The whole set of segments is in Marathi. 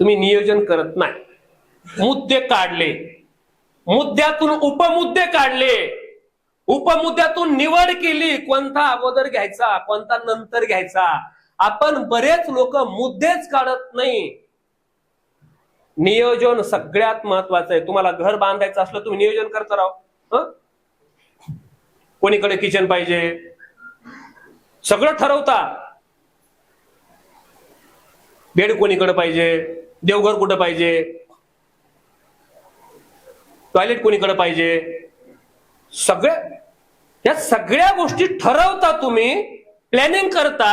तुम्ही नियोजन करत नाही. मुद्दे काढले. मुद्द्यातून उपमुद्दे काढले. उपमुद्द्यातून निवड केली. कोणता अगोदर घ्यायचा कोणता नंतर घ्यायचा. आपण बरेच लोक मुद्देच काढत नाही. नियोजन सगळ्यात महत्वाचं आहे. तुम्हाला घर बांधायचं असलं तुम्ही नियोजन करत राव. कोणीकडे किचन पाहिजे? सगळं ठरवता. बेड कोणीकडे पाहिजे? देवघर कुठं पाहिजे? टॉयलेट कोणीकडे पाहिजे? सगळ्या या सगळ्या गोष्टी ठरवता तुम्ही प्लॅनिंग करता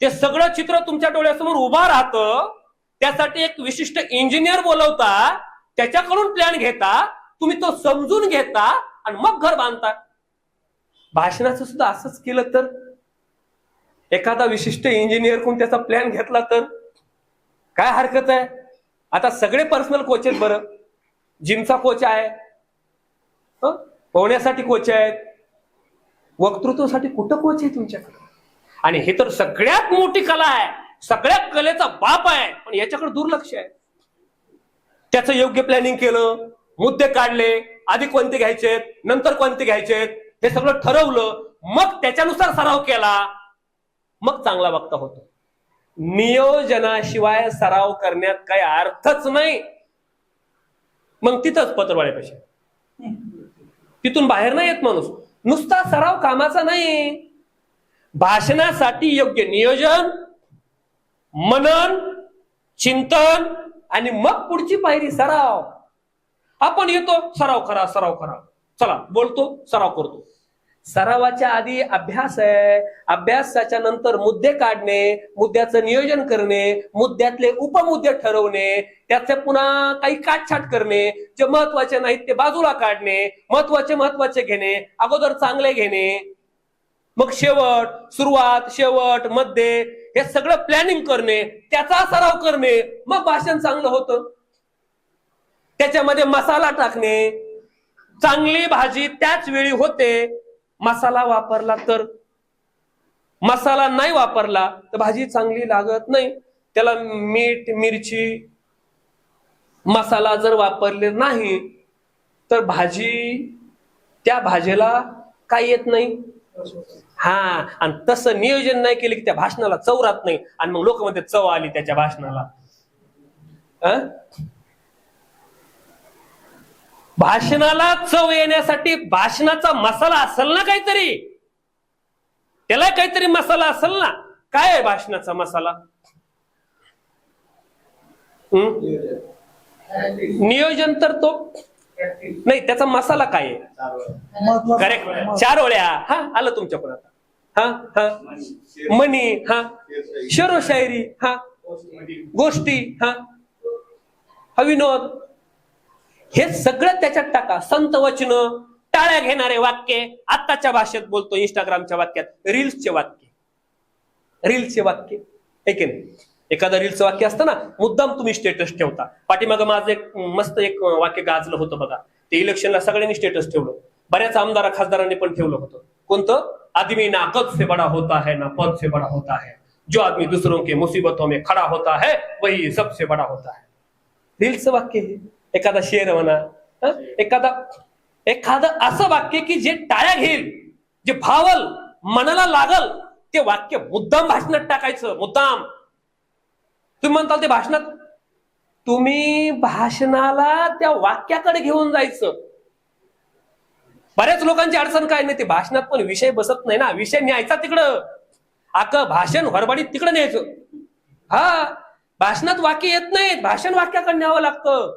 ते सगळं चित्र तुमच्या डोळ्यासमोर उभा राहतं त्यासाठी एक विशिष्ट इंजिनियर बोलवता त्याच्याकडून प्लॅन घेता तुम्ही तो समजून घेता आणि मग घर बांधता. भाषणाचं सुद्धा असंच केलं तर एखादा विशिष्ट इंजिनियर कोण त्याचा प्लॅन घेतला तर? काय हरकत आहे? आता सगळे पर्सनल कोच आहेत बरं. जिमचा कोच आहे. पोहण्यासाठी कोच आहेत. वक्तृत्वासाठी कुठं कोच आहे तुमच्याकडे? आणि हे तर सगळ्यात मोठी कला आहे. सगळ्या कलेचा बाप आहे. पण याच्याकडे दुर्लक्ष आहे. त्याचं योग्य प्लॅनिंग केलं मुद्दे काढले आधी कोणते घ्यायचेत नंतर कोणते घ्यायचेत हे सगळं ठरवलं मग त्याच्यानुसार सराव केला मग चांगला वक्ता होतो. नियोजनाशिवाय सराव करण्यात काही अर्थच नाही. मग तिथंच पत्रवाड्यापेक्षा तिथून बाहेर नाही येत माणूस. नुसता सराव कामाचा नाही. भाषणासाठी योग्य नियोजन मनन चिंतन आणि मग पुढची पायरी सराव. आपण येतो सराव करा सराव करा. चला बोलतो सराव करतो. सरावाच्या आधी अभ्यास आहे. अभ्यासाच्या नंतर मुद्दे काढणे मुद्द्याचं नियोजन करणे मुद्द्यातले उपमुद्दे ठरवणे त्याचे पुन्हा काही काटछाट करणे जे महत्त्वाचे नाहीत ते बाजूला काढणे महत्त्वाचे महत्त्वाचे घेणे अगोदर चांगले घेणे. मग शेवट सुरुवात शेवटमध्ये हे सगळं प्लॅनिंग करणे त्याचा सराव करणे मग भाषण चांगलं होतं. त्याच्यामध्ये मसाला टाकणे. चांगली भाजी त्याच वेळी होते. मसाला वापरला तर? मसाला नाही वापरला तर भाजी चांगली लागत नाही. त्याला मीठ मिरची मसाला जर वापरले नाही तर भाजी त्या भाजीला काय येत नाही? हा आणि तसं नियोजन नाही केलं की त्या भाषणाला चव राहत नाही. आणि मग लोक म्हणते चव आली त्याच्या भाषणाला. अं? भाषणाला चव येण्यासाठी भाषणाचा मसाला असेल ना काहीतरी? त्याला काहीतरी मसाला असेल ना? काय आहे भाषणाचा मसाला? नियोजन तर तो. नाही त्याचा मसाला काय आहे? करेक्ट चार ओळ्या. हा आलं तुमच्याकडून आता. हा हा. मनी हा. शेरो शायरी हा. गोष्टी हा. हा विनोद हे सगळं त्याच्यात टाका. संत वचन टाळ्या घेणारे वाक्य आत्ताच्या भाषेत बोलतो इंस्टाग्रामच्या वाक्यात रील्सचे वाक्य. रील्सचे वाक्य. आहे नाही? एखादं रील्सचं वाक्य असतं ना मुद्दाम तुम्ही स्टेटस ठेवता. पाठीमागं माझं एक मस्त एक वाक्य गाजलं होतं बघा. ते इलेक्शनला सगळ्यांनी स्टेटस ठेवलं. बऱ्याच आमदार खासदारांनी पण ठेवलं होतं. कोणतं? आदमी ना कद से बडा होता है ना पद से बडा होता है. जो आदमी दूसरों के मुसीबतों में खड़ा होता है वही सबसे बडा होता है. रील्सचं वाक्य हे. एखादा शेर म्हणा एखादा एखादं असं वाक्य की जे टाळ्या घेईल जे भावल मनाला लागल ते वाक्य मुद्दाम भाषणात टाकायचं मुद्दाम. तुम्ही म्हणताल ते भाषणात तुम्ही भाषणाला त्या वाक्याकडे घेऊन जायचं. बऱ्याच लोकांची अडचण काय नाही ते भाषणात पण विषय बसत नाही ना विषय न्यायचा तिकडं. आक भाषण हरबाडीत तिकडं न्यायचं. हा भाषणात वाक्य येत नाहीत भाषण वाक्याकडे न्यावं लागतं.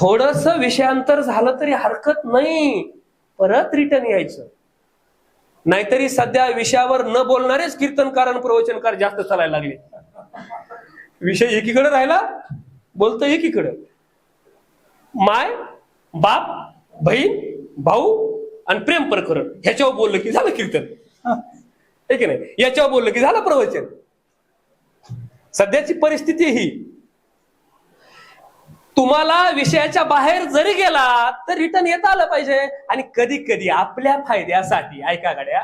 थोडस विषयांतर झालं तरी हरकत नाही. परत रिटर्न यायचं. नाहीतरी सध्या विषयावर न बोलणारेच कीर्तनकार आणि प्रवचनकार जास्त चालायला लागले. विषय एकीकडे राहिला बोलतो एकीकडे. माय बाप बहीण भाऊ आणि प्रेम प्रकरण ह्याच्यावर बोललं की झालं कीर्तन. आहे की नाही याच्यावर बोललं की झालं प्रवचन. सध्याची परिस्थिती ही. तुम्हाला विषयाच्या बाहेर जरी गेला तर रिटर्न येता आलं पाहिजे. आणि कधी कधी आपल्या फायद्यासाठी ऐका गड्या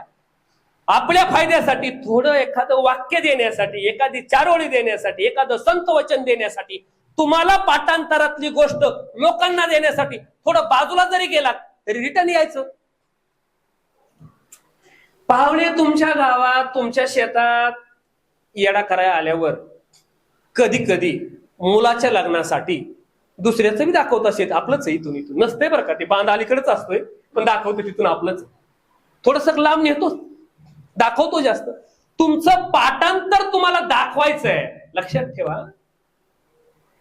आपल्या फायद्यासाठी थोडं एखादं वाक्य देण्यासाठी एखादी चारोळी देण्यासाठी एखादं संत वचन देण्यासाठी तुम्हाला पाठांतरातली गोष्ट लोकांना देण्यासाठी थोडं बाजूला जरी गेलात तरी रिटर्न यायचं. पाहुणे तुमच्या गावात तुमच्या शेतात येडा करायला आल्यावर कधी कधी मुलाच्या लग्नासाठी दुसऱ्याचं बी दाखवत असेल आपलंच आहे इथून इथून. नसते बरं का ते बांध अलीकडेच असतोय पण दाखवतो तिथून आपलंच. थोडस लांब नेतो. दाखवतो जास्त. तुमचं पाठांतर तुम्हाला दाखवायचं आहे लक्षात ठेवा.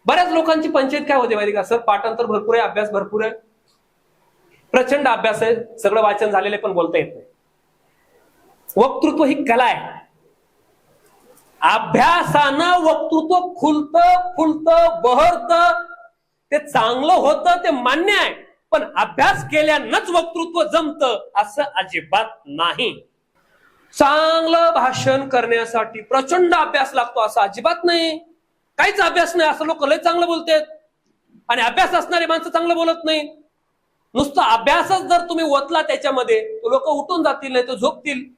बऱ्याच लोकांची पंचायत काय होते माहिती का? सर पाठांतर भरपूर आहे अभ्यास भरपूर आहे. प्रचंड अभ्यास आहे सगळं वाचन झालेले पण बोलता येत नाही. वक्तृत्व ही कला आहे. अभ्यासानं वक्तृत्व खुलत फुलत बहरत ते चांगलं होतं ते मान्य आहे. पण अभ्यास केल्यानंच वक्तृत्व जमत असं अजिबात नाही. चांगलं भाषण करण्यासाठी प्रचंड अभ्यास लागतो असं अजिबात नाही. काहीच अभ्यास नाही असं लोक लय चांगलं बोलतात. आणि अभ्यास असणारे माणसं चांगलं बोलत नाही. नुसतं अभ्यासच जर तुम्ही ओतला त्याच्यामध्ये लोक उठून जातील नाही तर झोपतील.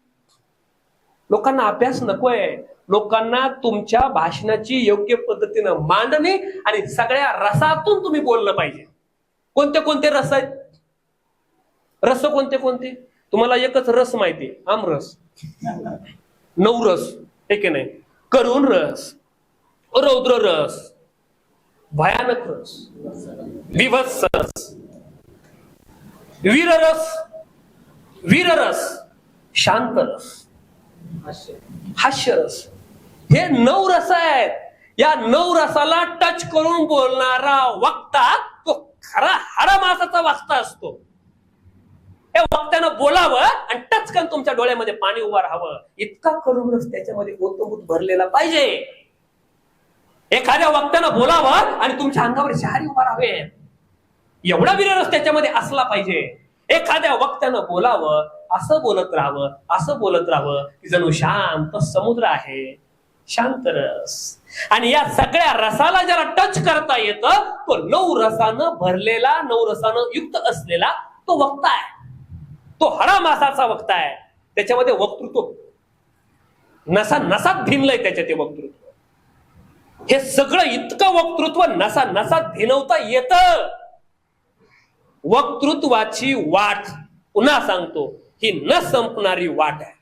लोकांना अभ्यास नकोय. लोकांना तुमच्या भाषणाची योग्य पद्धतीनं मांडणे आणि सगळ्या रसातून तुम्ही बोललं पाहिजे. कोणते कोणते रस आहेत? रस कोणते कोणते? तुम्हाला एकच रस माहिती आमरस. नऊ रस एक नाही? करुण रस रौद्र रस भयानक रस विभत्स रस वीररस वीररस शांत रस. हास्यरस हे नऊ रस आहेत. या नऊ रसाला टच करून बोलणारा वक्ता तो खरा हाडा मासाचा वक्ता असतो. हे वक्त्यानं बोलावं आणि टचकन तुमच्या डोळ्यामध्ये पाणी उभं राहावं. इतका करून रस त्याच्यामध्ये ओतोबूत भरलेला पाहिजे. एखाद्या वक्त्यानं बोलावं आणि तुमच्या अंगावर शहारी उभा राहावे. एवढा विरस त्याच्यामध्ये असला पाहिजे. एखाद्या वक्त्यानं बोलावं असं बोलत राहावं असं बोलत राहावं की जणू शांत समुद्र आहे शांत रस. आणि या सगळ्या रसाला ज्याला टच करता येतं तो नऊ रसानं भरलेला नऊ रसानं युक्त असलेला तो वक्ता आहे. तो हरा मासाचा वक्ता आहे. त्याच्यामध्ये वक्तृत्व. नसा नसात भिनलंय त्याच्या ते वक्तृत्व. हे सगळं इतकं वक्तृत्व नसा नसात भिनवता येतं. वक्तृत्वाची वाट पुन्हा सांगतो. ही न संपणारी वाट आहे.